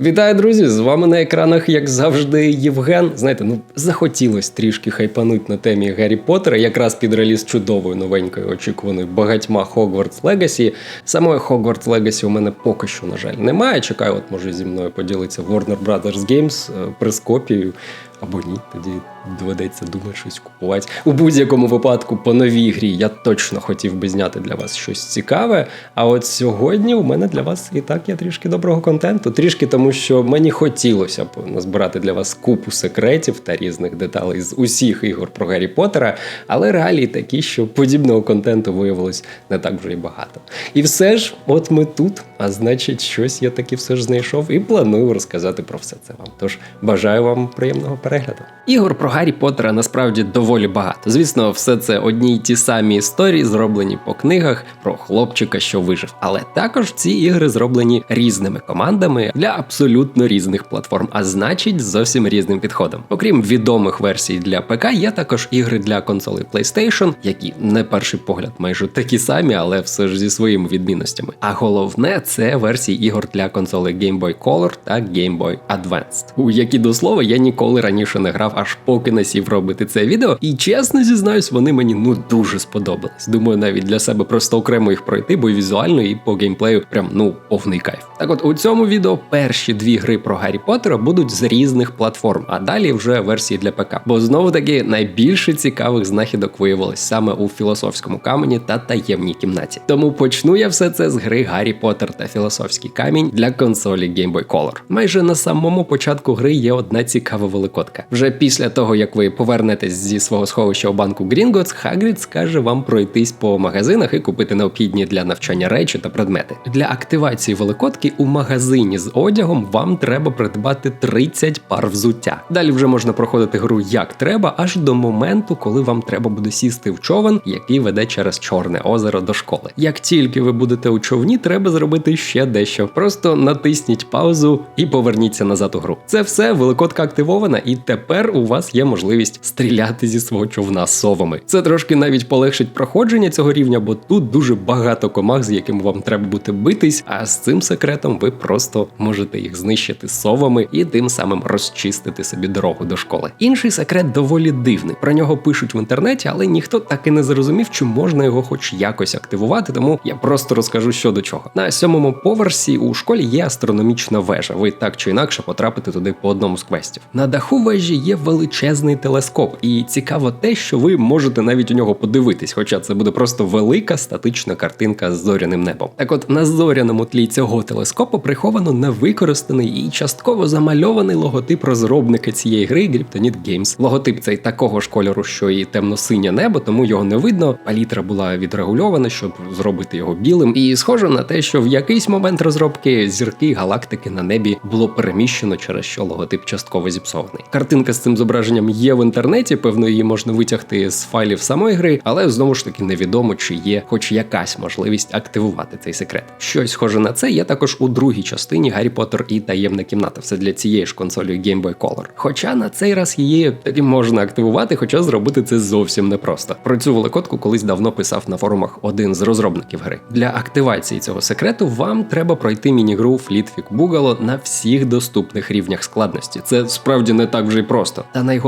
Вітаю, друзі! З вами на екранах, як завжди, Євген. Знаєте, ну захотілось трішки хайпануть на темі Гаррі Поттера, якраз під реліз чудовою новенькою, очікуваної багатьма Hogwarts Legacy. Самої Hogwarts Legacy у мене поки що, на жаль, немає. Чекаю, от може зі мною поділиться Warner Brothers Games е, прес копією. Або ні, тоді доведеться думати щось купувати. У будь-якому випадку по новій грі я точно хотів би зняти для вас щось цікаве. А от сьогодні у мене для вас і так є трішки доброго контенту. Трішки тому, що мені хотілося б назбирати для вас купу секретів та різних деталей з усіх ігор про Гаррі Поттера, але реалії такі, що подібного контенту виявилось не так вже й багато. І все ж, от ми тут, а значить, щось я таки все ж знайшов і планую розказати про все це вам. Тож бажаю вам приємного перегляду. Ігор про Гаррі Поттера насправді доволі багато. Звісно, все це одні й ті самі історії, зроблені по книгах про хлопчика, що вижив. Але також ці ігри зроблені різними командами для абсолютно різних платформ, а значить, зовсім різним підходом. Окрім відомих версій для ПК, є також ігри для консолей PlayStation, які на перший погляд майже такі самі, але все ж зі своїми відмінностями. А головне це версії ігор для консолей Game Boy Color та Game Boy Advanced, у які до слова я ніколи раніше не грав, аж поки сів робити це відео. І чесно зізнаюсь, вони мені ну дуже сподобались. Думаю, навіть для себе просто окремо їх пройти, бо візуально і по геймплею прям ну повний кайф. Так от у цьому відео перші дві гри про Гаррі Поттера будуть з різних платформ, а далі вже версії для ПК. Бо знову таки найбільше цікавих знахідок виявилось саме у філософському камені та таємній кімнаті. Тому почну я все це з гри Гаррі Поттер та філософський камінь для консолі Game Boy Color. Майже на самому початку гри є одна цікава великодка. Вже після того, як ви повернетесь зі свого сховища у банку Грінготс, Хагрід скаже вам пройтись по магазинах і купити необхідні для навчання речі та предмети. Для активації великодки у магазині з одягом вам треба придбати 30 пар взуття. Далі вже можна проходити гру як треба, аж до моменту, коли вам треба буде сісти в човен, який веде через Чорне озеро до школи. Як тільки ви будете у човні, треба зробити ще дещо. Просто натисніть паузу і поверніться назад у гру. Це все великодка активована, і тепер у вас є можливість стріляти зі свого човна совами. Це трошки навіть полегшить проходження цього рівня, бо тут дуже багато комах, з якими вам треба буде битись. А з цим секретом ви просто можете їх знищити совами і тим самим розчистити собі дорогу до школи. Інший секрет доволі дивний. Про нього пишуть в інтернеті, але ніхто так і не зрозумів, чи можна його хоч якось активувати. Тому я просто розкажу, що до чого. На сьомому поверсі у школі є астрономічна вежа. Ви так чи інакше потрапите туди по одному з квестів. На даху вежі є величезний телескоп, і цікаво те, що ви можете навіть у нього подивитись, хоча це буде просто велика статична картинка з зоряним небом. Так, от на зоряному тлі цього телескопу приховано невикористаний і частково замальований логотип розробника цієї гри Gryptonite Games. Логотип цей такого ж кольору, що і темно-синє небо, тому його не видно. Палітра була відрегульована, щоб зробити його білим. І схоже на те, що в якийсь момент розробки зірки галактики на небі було переміщено, через що логотип частково зіпсований. Картинка з цим зображенням є в інтернеті, певно, її можна витягти з файлів самої гри, але знову ж таки невідомо, чи є хоч якась можливість активувати цей секрет. Щось схоже на це є також у другій частині Гаррі Поттер і таємна кімната. Все для цієї ж консолі Game Boy Color. Хоча на цей раз її таки можна активувати, хоча зробити це зовсім непросто. Про цю великодку колись давно писав на форумах один з розробників гри. Для активації цього секрету вам треба пройти міні-гру Флітвік Бугало на всіх доступних рівнях складності. Це справді не так вже й просто. Та найголовніше,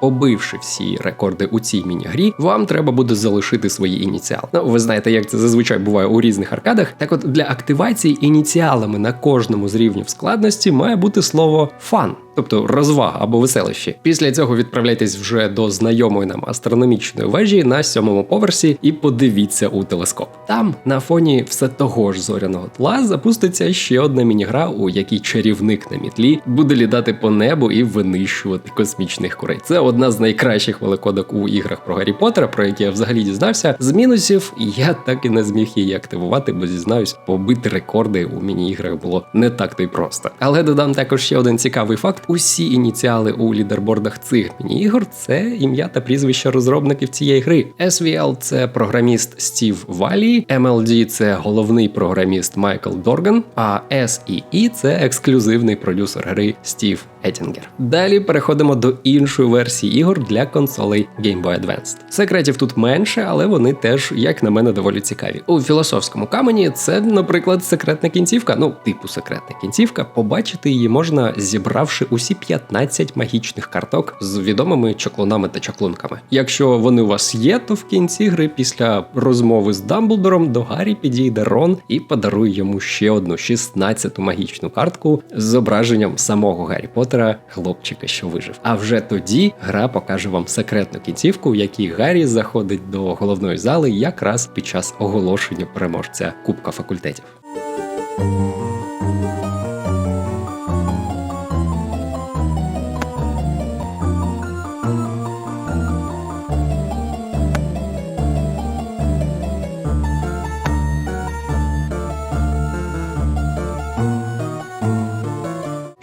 побивши всі рекорди у цій міні-грі, вам треба буде залишити свої ініціали. Ну, ви знаєте, як це зазвичай буває у різних аркадах. Так от для активації ініціалами на кожному з рівнів складності має бути слово фан тобто розвага або веселище. Після цього відправляйтесь вже до знайомої нам астрономічної вежі на сьомому поверсі і подивіться у телескоп. Там на фоні все того ж зоряного тла запуститься ще одна мінігра, у якій чарівник на мітлі буде літати по небу і винищувати космічних курей. Це одна з найкращих великодок у іграх про Гаррі Поттера, про які я взагалі дізнався. З мінусів я так і не зміг її активувати, бо зізнаюсь, побити рекорди у міні-іграх було не так то й просто. Але додам також ще один цікавий факт усі ініціали у лідербордах цих міні-ігор це ім'я та прізвище розробників цієї гри. SVL – це програміст Стів Валі, MLD – це головний програміст Майкл Дорган, а SEE – це ексклюзивний продюсер гри Стів Етінгер. Далі переходимо до іншої версії ігор для консолей Game Boy Advance. Секретів тут менше, але вони теж, як на мене, доволі цікаві. У філософському камені це, наприклад, секретна кінцівка, ну типу секретна кінцівка. Побачити її можна, зібравши усі 15 магічних карток з відомими чаклунами та чаклунками. Якщо вони у вас є, то в кінці гри після розмови з Дамблдором до Гаррі підійде Рон і подарує йому ще одну 16-ту магічну картку з зображенням самого Гаррі Поттера, хлопчика, що вижив. А вже тоді гра покаже вам секретну кінцівку, в якій Гаррі заходить до головної зали якраз під час оголошення переможця Кубка факультетів.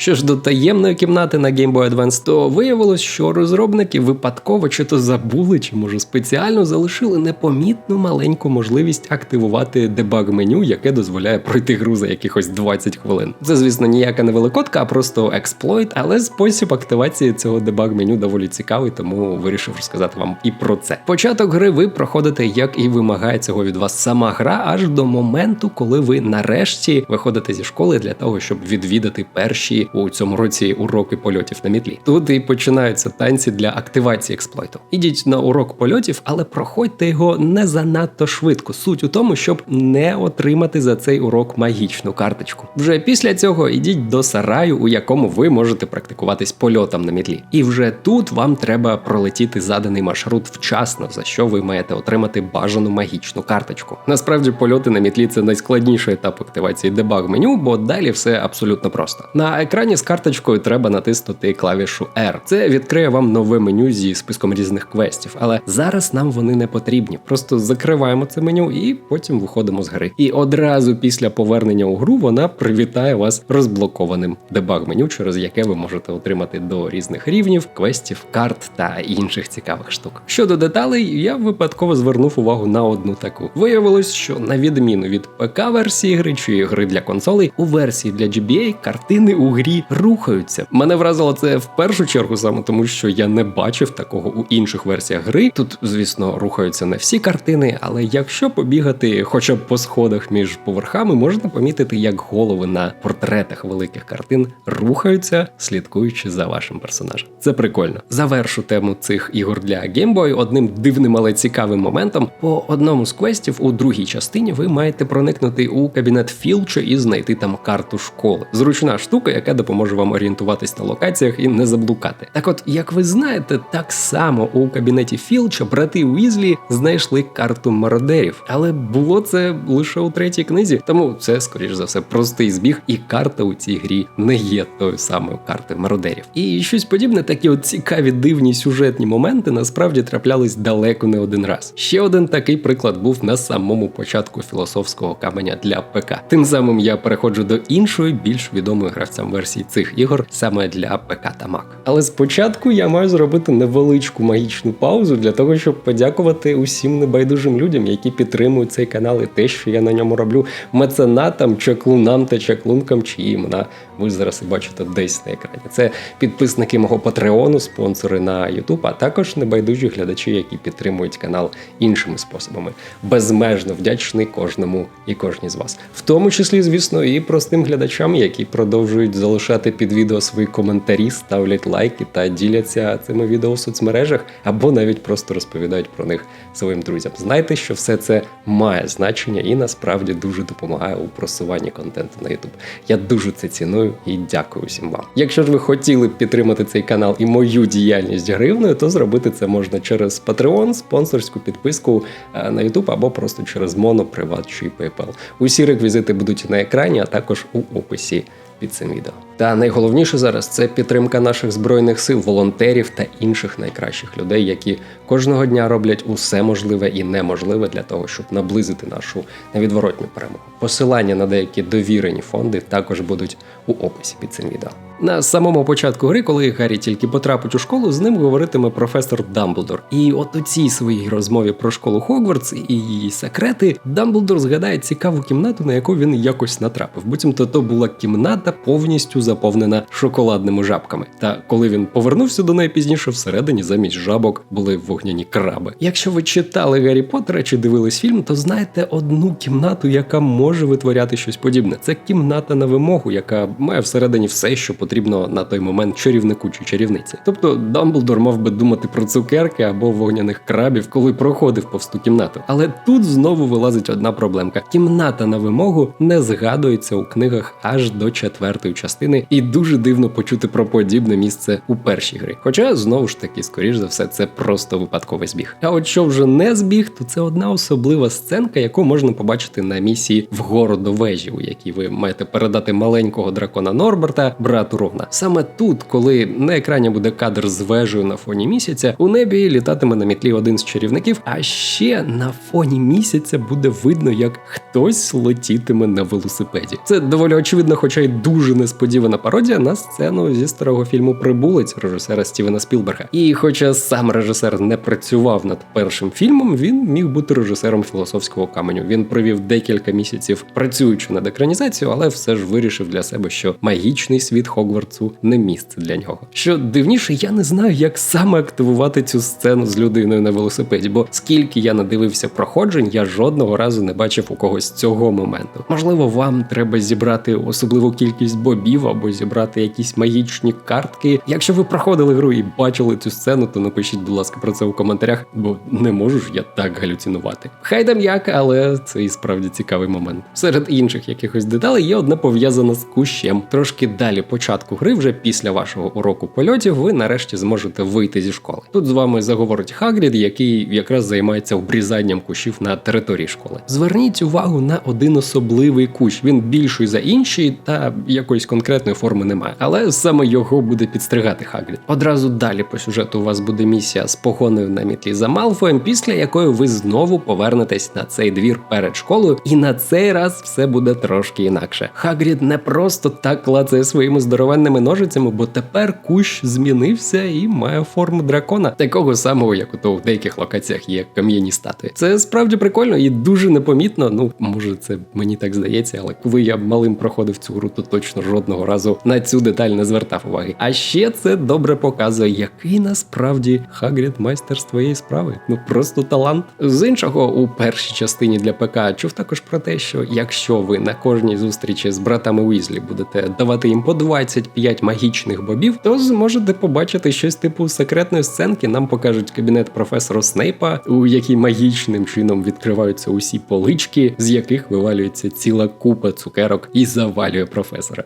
Що ж до таємної кімнати на Game Boy Advance, то виявилось, що розробники випадково чи то забули, чи може спеціально залишили непомітну маленьку можливість активувати дебаг меню, яке дозволяє пройти гру за якихось 20 хвилин. Це, звісно, ніяка не великодка, а просто експлойт, але спосіб активації цього дебаг меню доволі цікавий, тому вирішив розказати вам і про це. Початок гри ви проходите, як і вимагає цього від вас сама гра, аж до моменту, коли ви нарешті виходите зі школи для того, щоб відвідати перші у цьому році уроки польотів на мітлі. Тут і починаються танці для активації експлойту. Ідіть на урок польотів, але проходьте його не занадто швидко. Суть у тому, щоб не отримати за цей урок магічну карточку. Вже після цього ідіть до сараю, у якому ви можете практикуватись польотам на мітлі. І вже тут вам треба пролетіти заданий маршрут вчасно, за що ви маєте отримати бажану магічну карточку. Насправді, польоти на мітлі це найскладніший етап активації дебаг меню, бо далі все абсолютно просто. На екрані з карточкою треба натиснути клавішу R. Це відкриє вам нове меню зі списком різних квестів, але зараз нам вони не потрібні. Просто закриваємо це меню і потім виходимо з гри. І одразу після повернення у гру вона привітає вас розблокованим дебаг меню, через яке ви можете отримати до різних рівнів, квестів, карт та інших цікавих штук. Щодо деталей, я випадково звернув увагу на одну таку. Виявилось, що на відміну від ПК версії гри чи гри для консолей, у версії для GBA картини у грі рухаються. Мене вразило це в першу чергу саме тому, що я не бачив такого у інших версіях гри. Тут, звісно, рухаються не всі картини, але якщо побігати, хоча б по сходах між поверхами, можна помітити, як голови на портретах великих картин рухаються, слідкуючи за вашим персонажем. Це прикольно. Завершу тему цих ігор для Game Boy одним дивним, але цікавим моментом. По одному з квестів у другій частині ви маєте проникнути у кабінет Філча і знайти там карту школи. Зручна штука, яка допоможе вам орієнтуватись на локаціях і не заблукати. Так, от, як ви знаєте, так само у кабінеті Філча брати Уізлі знайшли карту мародерів, але було це лише у третій книзі, тому це, скоріш за все, простий збіг, і карта у цій грі не є тою самою картою мародерів. І щось подібне, такі от цікаві дивні сюжетні моменти насправді траплялись далеко не один раз. Ще один такий приклад був на самому початку філософського каменя для ПК. Тим самим я переходжу до іншої, більш відомої гравцям версії цих ігор саме для ПК та Mac. Але спочатку я маю зробити невеличку магічну паузу для того, щоб подякувати усім небайдужим людям, які підтримують цей канал і те, що я на ньому роблю, меценатам, чаклунам та чаклункам, чиї імена ви зараз і бачите десь на екрані. Це підписники мого патреону, спонсори на YouTube, а також небайдужі глядачі, які підтримують канал іншими способами. Безмежно вдячний кожному і кожній з вас, в тому числі, звісно, і простим глядачам, які продовжують залишати під відео свої коментарі, ставлять лайки та діляться цими відео у соцмережах, або навіть просто розповідають про них своїм друзям. Знайте, що все це має значення і насправді дуже допомагає у просуванні контенту на YouTube. Я дуже це ціную і дякую всім вам. Якщо ж ви хотіли підтримати цей канал і мою діяльність гривною, то зробити це можна через Patreon, спонсорську підписку е, на YouTube або просто через Mono, Privat чи PayPal. Усі реквізити будуть на екрані, а також у описі під цим відео. Та найголовніше зараз це підтримка наших збройних сил, волонтерів та інших найкращих людей, які кожного дня роблять усе можливе і неможливе для того, щоб наблизити нашу невідворотню перемогу. Посилання на деякі довірені фонди також будуть у описі під цим відео. На самому початку гри, коли Гаррі тільки потрапить у школу, з ним говоритиме професор Дамблдор. І от у цій своїй розмові про школу Хогвартс і її секрети Дамблдор згадає цікаву кімнату, на яку він якось натрапив. Буцімто то була кімната повністю заповнена шоколадними жабками. Та коли він повернувся до неї пізніше, всередині замість жабок були вогняні краби. Якщо ви читали Гаррі Поттера чи дивились фільм, то знаєте одну кімнату, яка може витворяти щось подібне. Це кімната на вимогу, яка має всередині все, що потрібно на той момент чарівнику чи чарівниці. Тобто Дамблдор мав би думати про цукерки або вогняних крабів, коли проходив повз ту кімнату. Але тут знову вилазить одна проблемка: кімната на вимогу не згадується у книгах аж до четвертої частини, і дуже дивно почути про подібне місце у першій грі. Хоча знову ж таки, скоріш за все, це просто випадковий збіг. А от що вже не збіг, то це одна особлива сценка, яку можна побачити на місії вгору до вежі, у якій ви маєте передати маленького дракона Норберта брату Ровна. Саме тут, коли на екрані буде кадр з вежею на фоні місяця, у небі літатиме на мітлі один з чарівників. А ще на фоні місяця буде видно, як хтось летітиме на велосипеді. Це доволі очевидно, хоча й дуже несподівана пародія на сцену зі старого фільму Прибулець режисера Стівена Спілберга. І хоча сам режисер не працював над першим фільмом, він міг бути режисером філософського каменю. Він провів декілька місяців працюючи над екранізацією, але все ж вирішив для себе, що магічний світ Хогвартсу не місце для нього. Що дивніше, я не знаю, як саме активувати цю сцену з людиною на велосипеді, бо скільки я надивився проходжень, я жодного разу не бачив у когось цього моменту. Можливо, вам треба зібрати особливу кількість бобів або зібрати якісь магічні картки. Якщо ви проходили гру і бачили цю сцену, то напишіть, будь ласка, про це у коментарях, бо не можу ж я так галюцинувати. Хай там як, але це і справді цікавий момент. Серед інших якихось деталей є одне пов'язане з кущем. Трошки далі початку гри, вже після вашого уроку польотів, ви нарешті зможете вийти зі школи. Тут з вами заговорить Хагрід, який якраз займається обрізанням кущів на території школи. Зверніть увагу на один особливий кущ. Він більший за інші, та якоїсь конкретної форми немає. Але саме його буде підстригати Хагрід. Одразу далі по сюжету у вас буде місія з погоною на мітлі за Малфоєм, після якої ви знову повернетесь на цей двір перед школою, і на цей раз все буде трошки інакше. Хагрід не просто так клацає своїми здоровенними ножицями, бо тепер кущ змінився і має форму дракона, такого самого, як ото в деяких локаціях є кам'яні статуї. Це справді прикольно і дуже непомітно. Ну може, це мені так здається, але коли я малим проходив цю гру, то точно жодного разу на цю деталь не звертав уваги. А ще це добре показує, який насправді Хагрід майстер своєї справи. Ну просто талант. З іншого, у першій частині для ПК чув також про те, що якщо ви на кожній зустрічі з братами Уізлі будете давати їм по 25 магічних бобів, то зможете побачити щось типу секретної сценки. Нам покажуть кабінет професора Снейпа, у якій магічним чином відкриваються усі полички, з яких вивалюється ціла купа цукерок і завалює професора.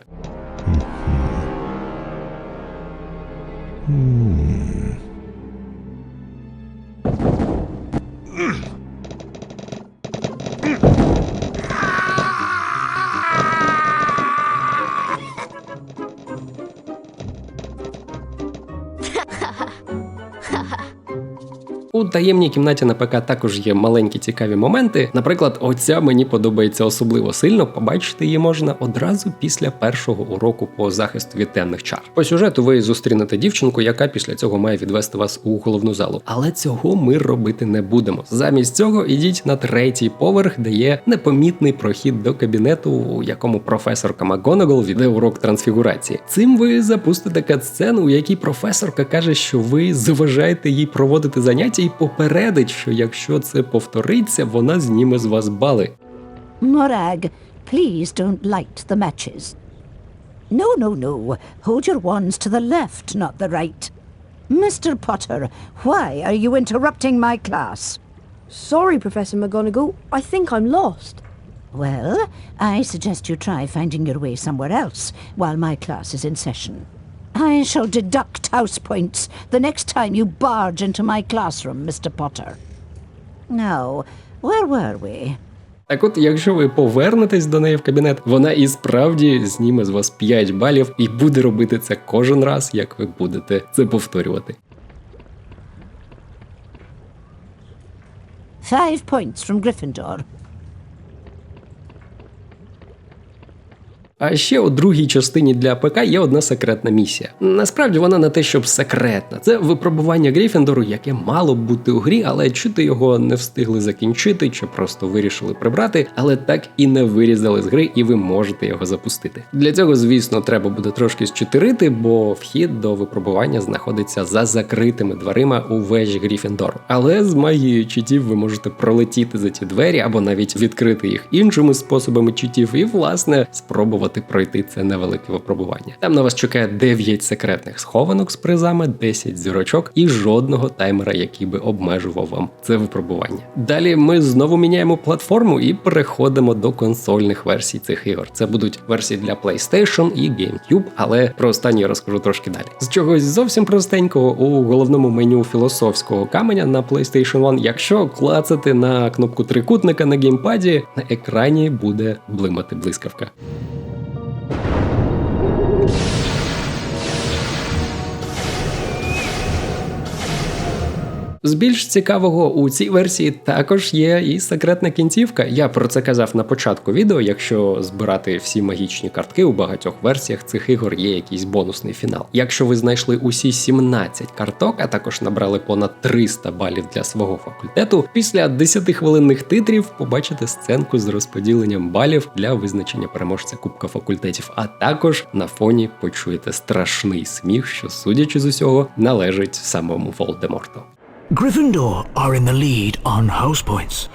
У таємній кімнаті на ПК також є маленькі цікаві моменти. Наприклад, оця мені подобається особливо сильно. Побачити її можна одразу після першого уроку по захисту від темних чар. По сюжету ви зустрінете дівчинку, яка після цього має відвести вас у головну залу. Але цього ми робити не будемо. Замість цього ідіть на третій поверх, де є непомітний прохід до кабінету, у якому професорка МакГонагал веде урок трансфігурації. Цим ви запустите катсцену, у якій професорка каже, що ви заважаєте їй проводити заняття і попередить, що якщо це повториться, вона зніме з вас бали. Morag, please don't light the matches. No, no, no. Hold your wands to the left, not the right. Mr. Potter, why are you interrupting my class? Sorry, Professor McGonagall. I think I'm lost. Well, I suggest you try finding your way somewhere else while my class is in session. I shall deduct house points the next time you barge into my classroom, Mr. Potter. Now, where were we? Так от, якщо ви повернетесь до неї в кабінет, вона і справді зніме з вас 5 балів і буде робити це кожен раз, як ви будете це повторювати. Five points from Gryffindor. А ще у другій частині для ПК є одна секретна місія. Насправді вона не те, щоб секретна. Це випробування Гріфіндору, яке мало б бути у грі, але чути його не встигли закінчити, чи просто вирішили прибрати, але так і не вирізали з гри, і ви можете його запустити. Для цього, звісно, треба буде трошки щитирити, бо вхід до випробування знаходиться за закритими дверима у вежі Гріфіндору. Але з магією читів ви можете пролетіти за ті двері або навіть відкрити їх іншими способами читів, і власне спробувати пройти це невелике випробування. Там на вас чекає 9 секретних схованок з призами, 10 зірочок і жодного таймера, який би обмежував вам це випробування. Далі ми знову міняємо платформу і переходимо до консольних версій цих ігор. Це будуть версії для PlayStation і GameCube, але про останні я розкажу трошки далі. З чогось зовсім простенького у головному меню філософського каменя на PlayStation 1, якщо клацати на кнопку трикутника на геймпаді, на екрані буде блимати блискавка. З більш цікавого у цій версії також є і секретна кінцівка. Я про це казав на початку відео. Якщо збирати всі магічні картки у багатьох версіях цих ігор є якийсь бонусний фінал. Якщо ви знайшли усі 17 карток, а також набрали понад 300 балів для свого факультету, після 10-хвилинних титрів побачите сценку з розподіленням балів для визначення переможця Кубка факультетів. А також на фоні почуєте страшний сміх, що, судячи з усього, належить самому Волдеморту. Gryffindor are in the lead on house points.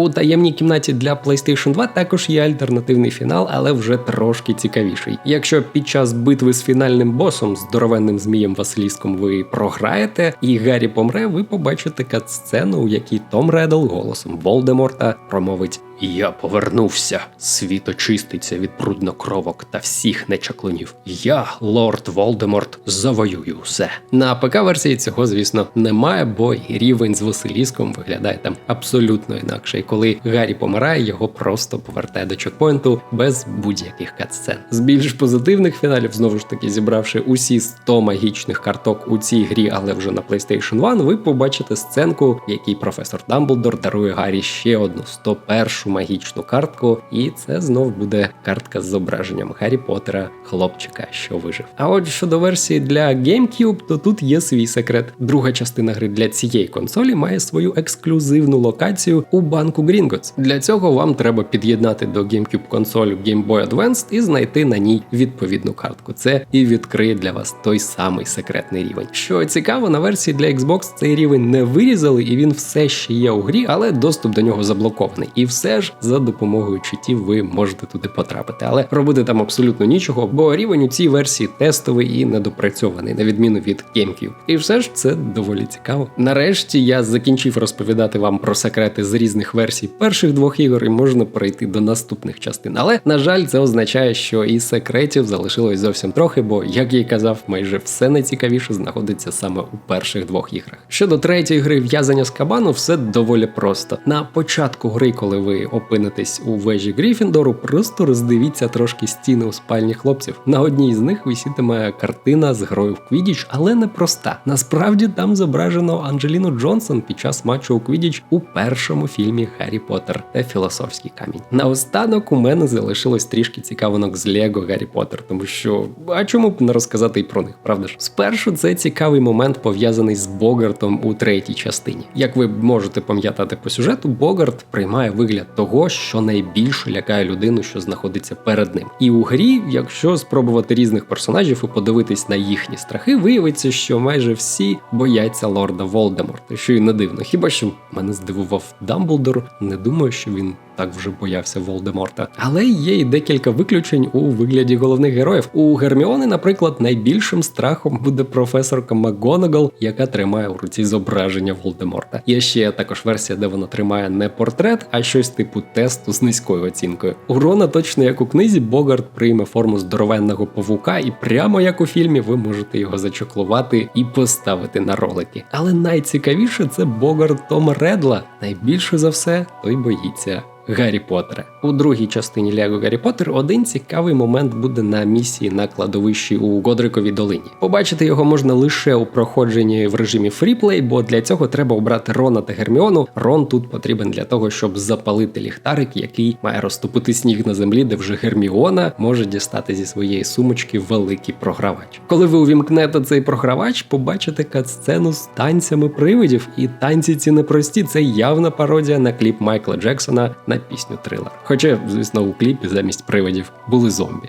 У таємній кімнаті для PlayStation 2 також є альтернативний фінал, але вже трошки цікавіший. Якщо під час битви з фінальним босом, здоровенним змієм Василіском, ви програєте і Гаррі помре, ви побачите кат-сцену, у якій Том Реддл голосом Волдеморта промовить я повернувся. Світ очиститься від бруднокровок та всіх нечаклунів. Я, лорд Волдеморт, завоюю усе. На ПК-версії цього, звісно, немає, бо рівень з Василіском виглядає там абсолютно інакше. І коли Гаррі помирає, його просто повертає до чекпоінту без будь-яких катсцен. З більш позитивних фіналів, знову ж таки, зібравши усі 100 магічних карток у цій грі, але вже на PlayStation 1, ви побачите сценку, в якій професор Дамблдор дарує Гаррі ще одну 101 магічну картку, і це знов буде картка з зображенням Гаррі Поттера, хлопчика, що вижив. А от щодо версії для GameCube, то тут є свій секрет. Друга частина гри для цієї консолі має свою ексклюзивну локацію у банку Gringotts. Для цього вам треба під'єднати до GameCube консоль Game Boy Advanced і знайти на ній відповідну картку. Це і відкриє для вас той самий секретний рівень. Що цікаво, на версії для Xbox цей рівень не вирізали, і він все ще є у грі, але доступ до нього заблокований. І все ж за допомогою читів ви можете туди потрапити. Але робити там абсолютно нічого, бо рівень у цій версії тестовий і недопрацьований, на відміну від GameCube. І все ж це доволі цікаво. Нарешті я закінчив розповідати вам про секрети з різних версій перших двох ігор, і можна перейти до наступних частин. Але на жаль, це означає, що і секретів залишилось зовсім трохи, бо, як я й казав, майже все найцікавіше знаходиться саме у перших двох іграх. Щодо третьої гри в'язання з кабану, все доволі просто. На початку гри, коли ви опинитесь у вежі Гріфіндору, просто роздивіться трошки стіни у спальні хлопців. На одній з них висітиме картина з грою в Квідіч, але не проста. Насправді там зображено Анджеліну Джонсон під час матчу у Квідіч у першому фільмі Гаррі Поттер та Філософський камінь. Наостанок у мене залишилось трішки цікавинок з Лего Гаррі Поттер, тому що а чому б не розказати і про них, правда ж? Спершу це цікавий момент пов'язаний з Богартом у третій частині. Як ви можете пам'ятати по сюжету, Богарт приймає вигляд того, що найбільше лякає людину, що знаходиться перед ним. І у грі, якщо спробувати різних персонажів і подивитись на їхні страхи, виявиться, що майже всі бояться лорда Волдеморта, що й не дивно. Хіба що мене здивував Дамблдор, не думаю, що він так вже боявся Волдеморта. Але є і декілька виключень у вигляді головних героїв. У Герміони, наприклад, найбільшим страхом буде професорка МакГонагал, яка тримає у руці зображення Волдеморта. Є ще також версія, де вона тримає не портрет, а щось типу тесту з низькою оцінкою. У Рона, точно як у книзі, Богарт прийме форму здоровенного павука, і прямо як у фільмі, ви можете його зачоклувати і поставити на ролики. Але найцікавіше це Богарт Тома Редла. Найбільше за все той боїться Гаррі Поттера. У другій частині Лего Гаррі Поттер один цікавий момент буде на місії на кладовищі у Годриковій долині. Побачити його можна лише у проходженні в режимі фріплей, бо для цього треба обрати Рона та Герміону. Рон тут потрібен для того, щоб запалити ліхтарик, який має розтопити сніг на землі, де вже Герміона може дістати зі своєї сумочки великий програвач. Коли ви увімкнете цей програвач, побачите кат-сцену з танцями привидів, і танці ці непрості. Це явна пародія на кліп Майкла Джексона на пісню Трилер. Хоча, звісно, у кліпі замість привидів були зомбі.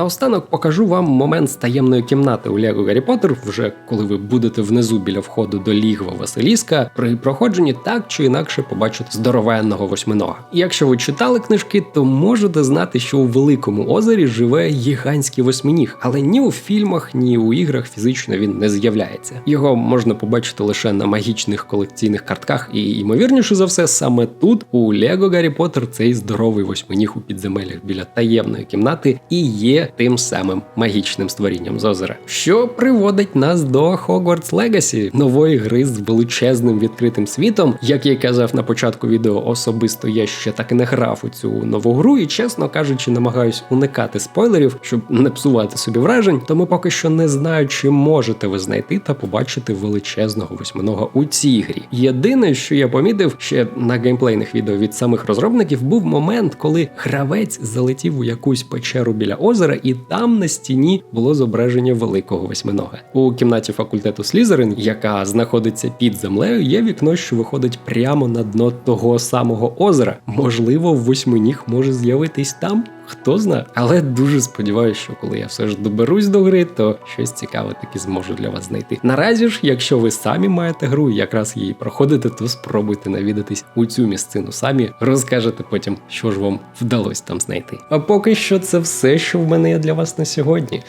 Наостанок покажу вам момент з таємної кімнати у Лего Гаррі Поттер, вже коли ви будете внизу біля входу до лігва Василіска, при проходженні так чи інакше побачите здоровенного восьминога. Якщо ви читали книжки, то можете знати, що у великому озері живе гігантський восьминіг, але ні у фільмах, ні у іграх фізично він не з'являється. Його можна побачити лише на магічних колекційних картках, і ймовірніше за все, саме тут у Лего Гаррі Поттер цей здоровий восьминіг у підземеллях біля таємної кімнати і є тим самим магічним створінням з озера, що приводить нас до Hogwarts Legacy, нової гри з величезним відкритим світом. Як я казав на початку відео, особисто я ще так і не грав у цю нову гру, і чесно кажучи, намагаюсь уникати спойлерів, щоб не псувати собі вражень. Тому поки що не знаю, чи можете ви знайти та побачити величезного восьминога у цій грі. Єдине, що я помітив ще на геймплейних відео від самих розробників, був момент, коли гравець залетів у якусь печеру біля озера, і там на стіні було зображення великого восьминога. У кімнаті факультету Слізерин, яка знаходиться під землею, є вікно, що виходить прямо на дно того самого озера. Можливо, восьминіг може з'явитись там. Хто знає, але дуже сподіваюся, що коли я все ж доберусь до гри, то щось цікаве таки зможу для вас знайти. Наразі ж, якщо ви самі маєте гру якраз її проходите, то спробуйте навідатись у цю місцину самі, розкажете потім, що ж вам вдалося там знайти. А поки що це все, що в мене є для вас на сьогодні.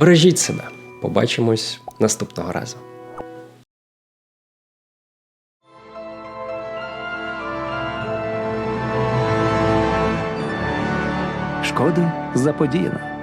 Бережіть себе, побачимось наступного разу. Шкода заподіяно.